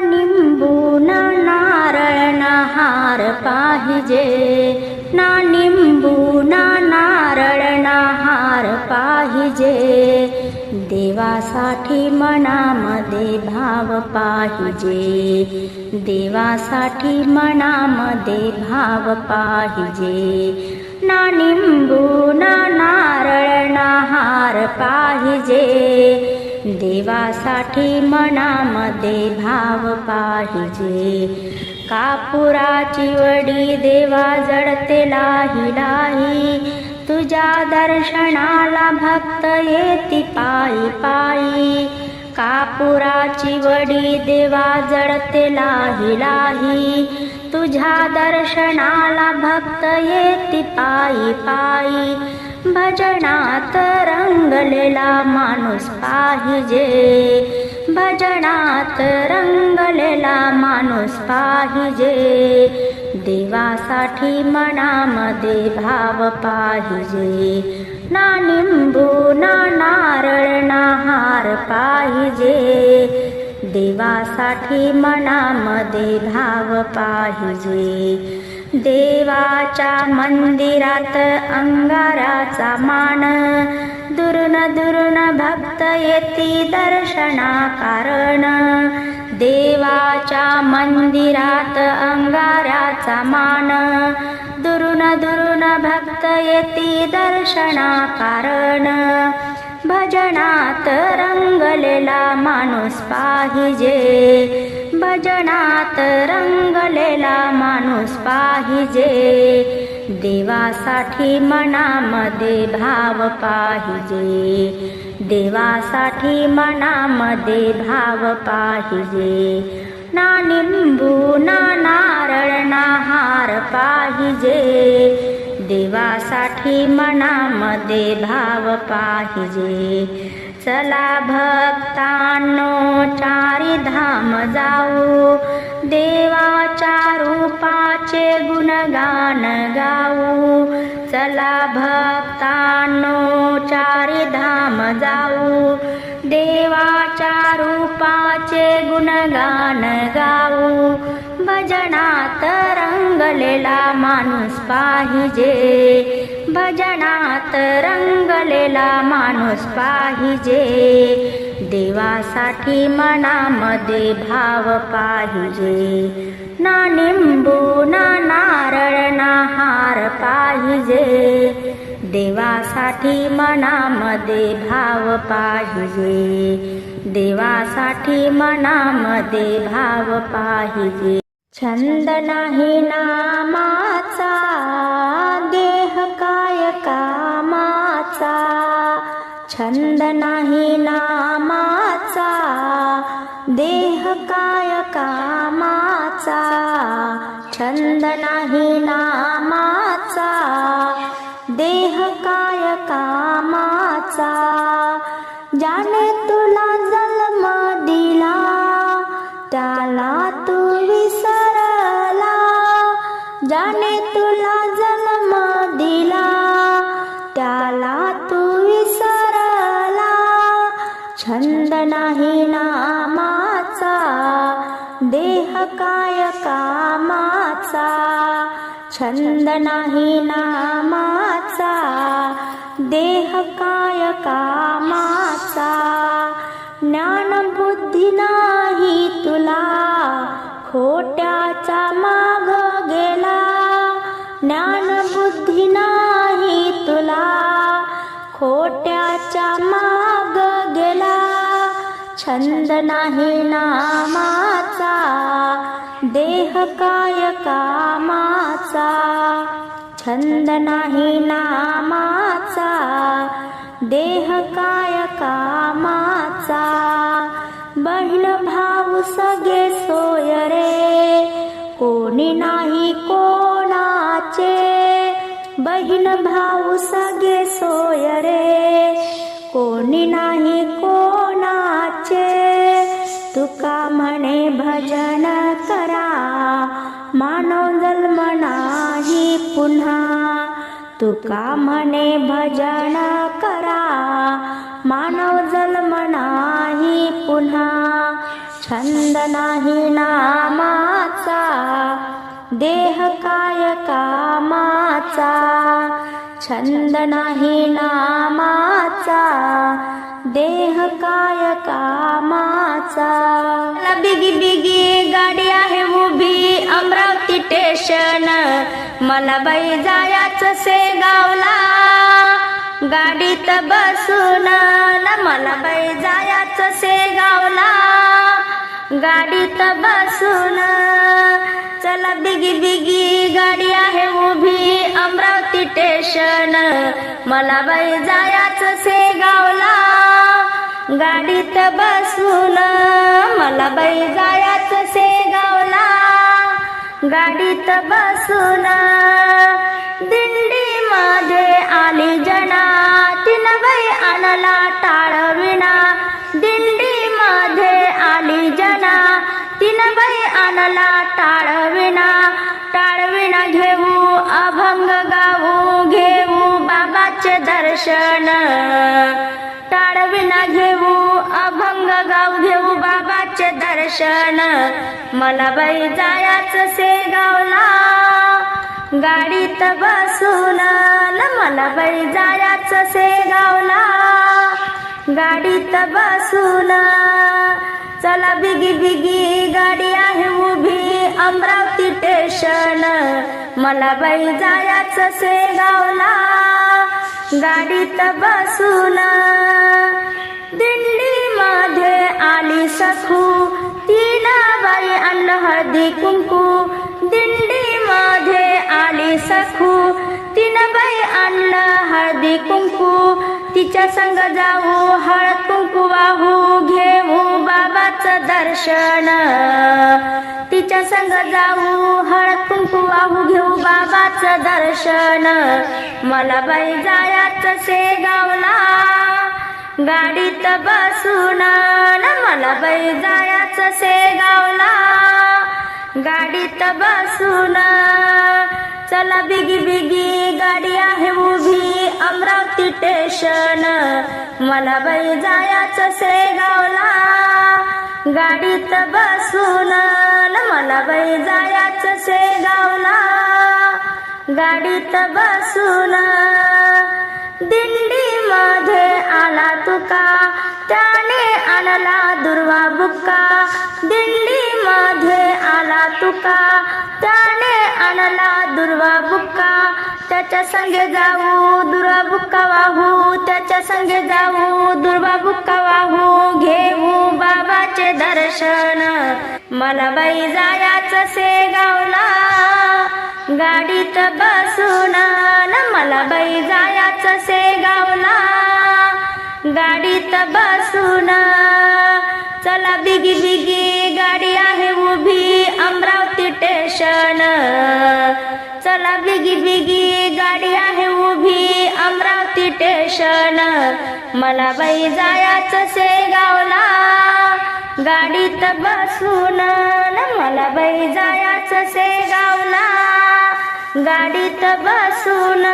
निंबू ना नारळ ना हार पाहिजे देवासाठी मनामध्ये भाव पाहिजे देवासाठी मनामध्ये भाव पाहिजे ना निंबू ना नारळ ना हार पाहिजे देवासाठी मनामध्ये भाव पाहिजे. कापुराची वडी देवा जडते लाही लाही तुझ्या दर्शनाला भक्त येती पायी पायी. कापुराची वडी देवा जडते लाही लाही तुझ्या दर्शनाला भक्त येती पायी पायी. भजनात रंगलेला माणूस पाहिजे. भजनात रंगलेला माणूस पाहिजे. देवासाठी मनामध्ये भाव पाहिजे. ना निंबू ना नारळ ना हार पाहिजे. देवासाठी मनामध्ये भाव पाहिजे. देवाच्या मंदिरात अंगाराचा मान. दुरून दुरून भक्त येती दर्शना कारण देवाच्या मंदिरात अंगाराचा मान. दुरून दुरून भक्त येती दर्शना कारण भजनात रंगलेला माणूस पाहिजे. भजनात रंगलेला माणूस पाहिजे. देवासाठी मनामध्ये भाव पाहिजे. देवासाठी मनामध्ये भाव पाहिजे. ना निंबू ना नारळ ना हार पाहिजे. देवासाठी मनामध्ये भाव पाहिजे. चला भक्तांनो चारी धाम जाऊ. देवाच्या रूपाचे गुणगान गाऊ. चला भक्तांनो चारी धाम जाऊ. देवाच्या रूपाचे गुणगान गाऊ. भजनात रंगलेला माणूस पाहिजे. भजनात रंगलेला माणूस पाहिजे. देवासाठी मनामध्ये भाव पाहिजे. ना निंबू ना नारळ ना हार पाहिजे. देवासाठी मनामध्ये भाव पाहिजे. देवासाठी मनामध्ये भाव पाहिजे. छंद नाही नामाचा देह काय कामाचा? छंद नाही नामाचा देह काय कामाचा? छंद नाही नामाचा देह काय कामाचा? ज्याने तुला जन्म दिला त्याला तू विसरला. छंद नाही नामाचा देह काय कामाचा. छंद नाही नामाचा देह काय कामाचा. ज्ञान बुद्धी नाही तुला खोट्याचा मा छंद नाही नामाचा देह काय कामाचा? छंद नाही नामाचा देह काय कामाचा? बहीण भाऊ सगळे सोय रे कोणी नाही कोणाचे? बहीण भाऊ सगळे सोय रे कोणी नाही को भजन करा. मानव जन्म नाही पुन्हा. तुका म्हणे भजन करा. मानव जन्म नाही पुन्हा. छंद नाही नामाचा. देह काय कामाचा. छंद नाही नामाचा देह काय कामाचा? मला बिगी बिगी गाडी आहे उभी अमरावती स्टेशन मला बाई जायचं सेगावला गाडीत बसून मला बाई जायचं सेगावला गाडीत बसून चला बिगी बिगी गाडी आहे उभी अमरावती स्टेशन मला बाई जायचं सेगावला गाडीत बसून मला बाई जायचं सेगावला गाडीत बसून दिंडी मध्ये आली जना. तिन बाई आणला टाळविणा दिंडी बाई टाळविना टाळविना घेऊ अभंग गाऊ घेऊ बाबाचे दर्शन. टाळविना घेऊ अभंग गाऊ घेऊ बाबाचे दर्शन. मला बाई जायाच से गावला गाडीत बसून मला बाई जायाच से गावला गाडीत बसून अमरावती स्टेशन मला बाई जायचं सेगावला गाडीत बसून दिंडी मध्ये आली सखू. तीन बाई अन्न हळदी कुंकू. दिंडी मध्ये आली सखू. तीन बाई अन्न हळदी कुंकू. तिच्या संग जाऊ हळद कुंकू वाहू. घेऊ बाबाचं दर्शन. संग जाऊ हळद कुंकू वाहू घेऊ बाबाचं दर्शन. मला बाई जायचं सेगावला गाडीत बसून मला बाई जायचं शेगावला गाडीत बसून चला बिगी बिगी गाडी आहे उभी अमरावती स्टेशन मला बाई जायचं सेगावला गाडीत बसून मला बाई जायचं सेगावला गाडीत बसून दिंडी मध्ये आला तुका. त्याने आणला दुर्वा बुक्का. दिंडी मध्ये आला तुका. त्याने आणला दुर्वा बुक्का. त्याच्या संगे जाऊ दुर्वा बुक्का वाहू. त्याच्या संगे जाऊ दुर्बाबू बुक्का वाहू. घेऊ बाबाचे दर्शन. मला बाई जायाचं से गावला. गाडीत बसून मला बाई जायाचं से गावला. गाडीत बसून चला बिगी बिगी गाडी आहे उभी अमरावती स्टेशन चला बिगी बिगी गाडी आहे उभी अमरावती स्टेशन मला बाई जायचं सेगावला गाडीत बसून न मला बाई जायचं सेगावला गाडीत बसून